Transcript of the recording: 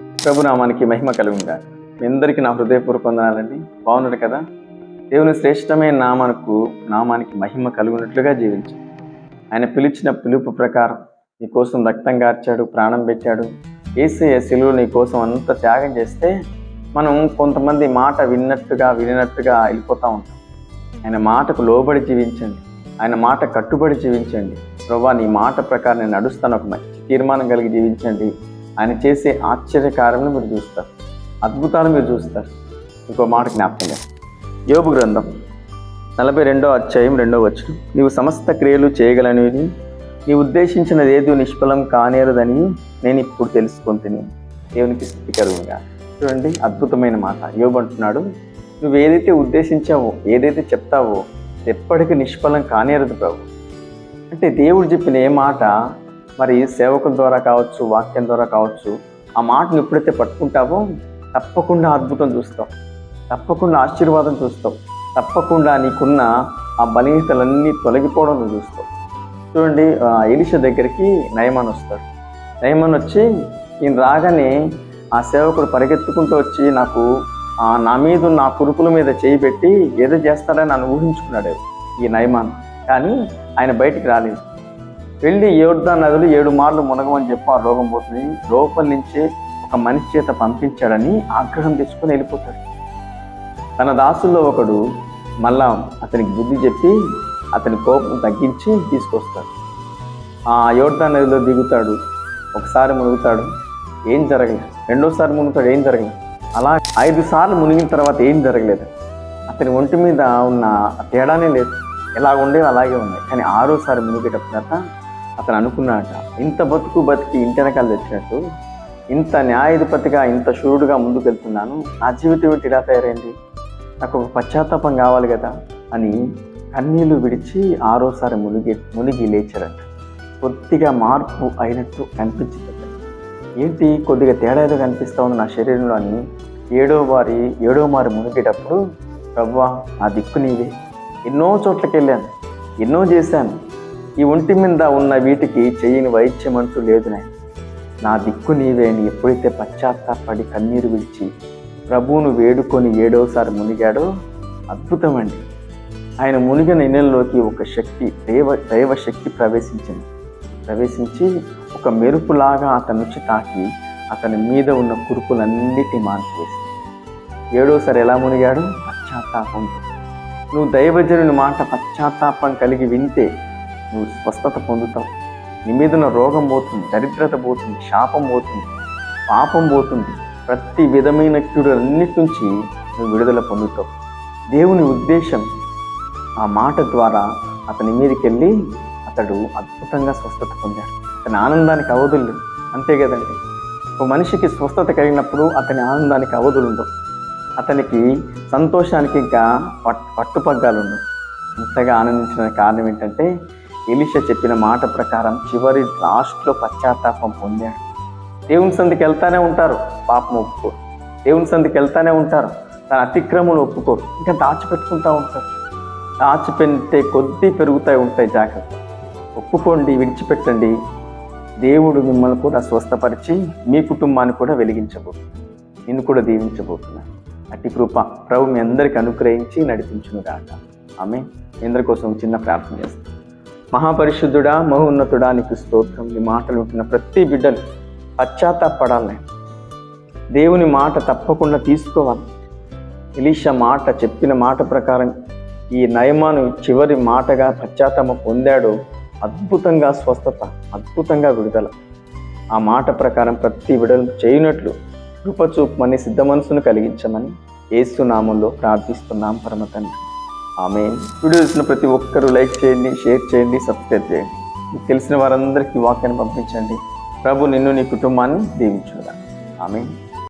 ప్రభునామానికి మహిమ కలుగుందా మీ అందరికీ నా హృదయపూర్వక వందనాలండి. బాగున్నాడు కదా? దేవుని శ్రేష్టమైన నామానికి నామానికి మహిమ కలుగునట్లుగా జీవించు. ఆయన పిలిచిన పిలుపు ప్రకారం నీకోసం రక్తం గార్చాడు ప్రాణం పెట్టాడు. ఏసే సెలువు నీకోసం అంత త్యాగం చేస్తే మనం కొంతమంది మాట విన్నట్టుగా వినట్టుగా వెళ్ళిపోతూ ఉంటాం. ఆయన మాటకు లోబడి జీవించండి. ఆయన మాట కట్టుబడి జీవించండి. ప్రభా నీ మాట ప్రకారం నేను నడుస్తాను. ఒక మంచి తీర్మానం కలిగి జీవించండి. ఆయన చేసే ఆశ్చర్యకార్యములు మీరు చూస్తారు. అద్భుతాలు మీరు చూస్తారు. ఇంకో మాట జ్ఞాపకంగా. యోగు గ్రంథం నలభై రెండో అధ్యాయం రెండో వచ్చును నీవు సమస్త క్రియలు చేయగలనివి నీ ఉద్దేశించినది ఏది నిష్ఫలం కానేరదని నేను ఇప్పుడు తెలుసుకుంటుని దేవునికి స్థితికరంగా చూడండి అద్భుతమైన మాట. యోగంటున్నాడు అంటున్నాడు నువ్వు ఏదైతే ఉద్దేశించావో ఏదైతే చెప్తావో ఎప్పటికీ నిష్ఫలం కానేరదు ప్రభు. అంటే దేవుడు చెప్పిన ఏ మాట మరి సేవకుల ద్వారా కావచ్చు వాక్యం ద్వారా కావచ్చు ఆ మాటను ఎప్పుడైతే పట్టుకుంటావో తప్పకుండా అద్భుతం చూస్తావు. తప్పకుండా ఆశీర్వాదం చూస్తావు. తప్పకుండా నీకున్న ఆ బలహీనతలన్నీ తొలగిపోవడం నువ్వు చూస్తావు. చూడండి ఆ ఎలిష దగ్గరికి నయమాన్ వస్తాడు. నయమాన్ వచ్చి ఈయన రాగానే ఆ సేవకుడు పరిగెత్తుకుంటూ వచ్చి నాకు నా మీద నా ఆ కురుపుల మీద చేయి పెట్టి ఏదో చేస్తాడని నన్ను ఊహించుకున్నాడు ఈ నయమాన్. కానీ ఆయన బయటికి రాలేదు. వెళ్ళి యోర్దా నదులు ఏడు మార్లు మునగమని చెప్పి ఆ రోగం పోతుంది. లోపల నుంచే ఒక మనిషి చేత పంపించాడని ఆగ్రహం తెచ్చుకొని వెళ్ళిపోతాడు. తన దాసుల్లో ఒకడు మళ్ళా అతనికి బుద్ధి చెప్పి అతని కోపం తగ్గించి తీసుకొస్తాడు. ఆ యోర్ధా నదిలో దిగుతాడు. ఒకసారి మునుగుతాడు. ఏం జరగలేదు రెండోసారి మునుగుతాడు. ఏం జరగలేదు అలా ఐదు సార్లు మునిగిన తర్వాత ఏం జరగలేదు. అతని ఒంటి మీద ఉన్న తేడానే లేదు. ఎలా ఉండేవి అలాగే ఉన్నాయి. కానీ ఆరోసారి మునిగేటప్పుడట అతను అనుకున్నాడట ఇంత బతుకు బతికి ఇంటెనకాలు వెనకాల తెచ్చినట్టు? ఇంత న్యాయాధిపతిగా ఇంత శూరుడుగా ముందుకెళ్తున్నాను? నా జీవితం ఏంటి? ఇలా తయారైంది? నాకు ఒక పశ్చాత్తాపం కావాలి కదా? అని కన్నీళ్ళు విడిచి ఆరోసారి మునిగి మునిగి లేచారట. కొద్దిగా మార్పు అయినట్టు కనిపించింది ఏంటి? కొద్దిగా తేడా ఏదో కనిపిస్తూ ఉంది నా శరీరంలో అని ఏడో వారి ఏడో మారి మునిగేటప్పుడు ప్రవ్వా నా దిక్కు నీవే. ఎన్నో చోట్లకి వెళ్ళాను ఎన్నో చేశాను ఈ ఒంటి మీద ఉన్న వీటికి చేయని వైద్యం అంటూ లేదునే. నా దిక్కు నీవే అని ఎప్పుడైతే పశ్చాత్తాపడి కన్నీరు విడిచి ప్రభువును వేడుకొని ఏడోసారి మునిగాడో అద్భుతమండి. ఆయన మునిగిన ఇళ్ళలోకి ఒక శక్తి దైవ దైవ శక్తి ప్రవేశించింది. ప్రవేశించి ఒక మెరుపులాగా అతని నుంచి తాకి అతని మీద ఉన్న కురుపులన్నిటి మాన్పివేసింది. ఏడోసారి ఎలా మునిగాడు? పశ్చాత్తాపంతో. నువ్వు దైవజనుని మాట పశ్చాత్తాపం కలిగి వింటే నువ్వు స్వస్థత పొందుతావు. నీ మీద ఉన్న రోగం పోతుంది దరిద్రత పోతుంది శాపం పోతుంది పాపం పోతుంది. ప్రతి విధమైన క్యూడలన్నిటి నుంచి నువ్వు విడుదల పొందుతావు. దేవుని ఉద్దేశం ఆ మాట ద్వారా అతని మీదకి వెళ్ళి అతడు అద్భుతంగా స్వస్థత పొందాడు. అతని ఆనందానికి అవధులు అంతే కదండి. ఒక మనిషికి స్వస్థత కలిగినప్పుడు అతని ఆనందానికి అవధులు ఉండవు. అతనికి సంతోషానికి ఇంకా పట్ పట్టుపగ్గాలు ఉండవు. అంతగా ఆనందించిన కారణం ఏంటంటే ఎలిష చెప్పిన మాట ప్రకారం చివరి లాస్ట్లో పశ్చాత్తాపం పొందాడు. దేవుని సందికి వెళ్తానే ఉంటారు పాపం ఒప్పుకోరు. దేవుని సందికి వెళ్తానే ఉంటారు తన అతిక్రమను ఒప్పుకోరు. ఇంకా దాచిపెట్టుకుంటూ ఉంటారు. దాచిపెట్టే కొద్దీ పెరుగుతాయి ఉంటాయి జాగ్రత్త. ఒప్పుకోండి విడిచిపెట్టండి. దేవుడు మిమ్మల్ని కూడా స్వస్థపరిచి మీ కుటుంబాన్ని కూడా వెలిగించబోతుంది నిన్ను కూడా దీవించబోతున్నాను అట్టి కృప ప్రభు మీ అందరికి అనుగ్రహించి నడిపించును కాక ఆమె మీ అందరి కోసం చిన్న ప్రార్థన చేస్తాను మహాపరిశుద్ధుడా మహోన్నతుడా నీకు స్తోత్రం. నీ మాటలు ఉంటున్న ప్రతి బిడ్డలు పశ్చాత్తాపడాలి. దేవుని మాట తప్పకుండా తీసుకోవాలి. ఎలీషా మాట చెప్పిన మాట ప్రకారం ఈ నయమాను చివరి మాటగా పశ్చాత్తాపం పొందాడు. అద్భుతంగా స్వస్థత అద్భుతంగా విడుదల. ఆ మాట ప్రకారం ప్రతి విడుదల చేయనట్లు కృపచూపమని సిద్ధ మనసును కలిగించమని ఏసునామంలో ప్రార్థిస్తున్నాం పరమ తండ్రి ఆమె వీడియో చూసిన ప్రతి ఒక్కరూ లైక్ చేయండి షేర్ చేయండి సబ్స్క్రైబ్ చేయండి. మీకు తెలిసిన వారందరికీ వాక్యాన్ని పంపించండి. ప్రభు నిన్ను నీ కుటుంబాన్ని దీవించుగా ఆమె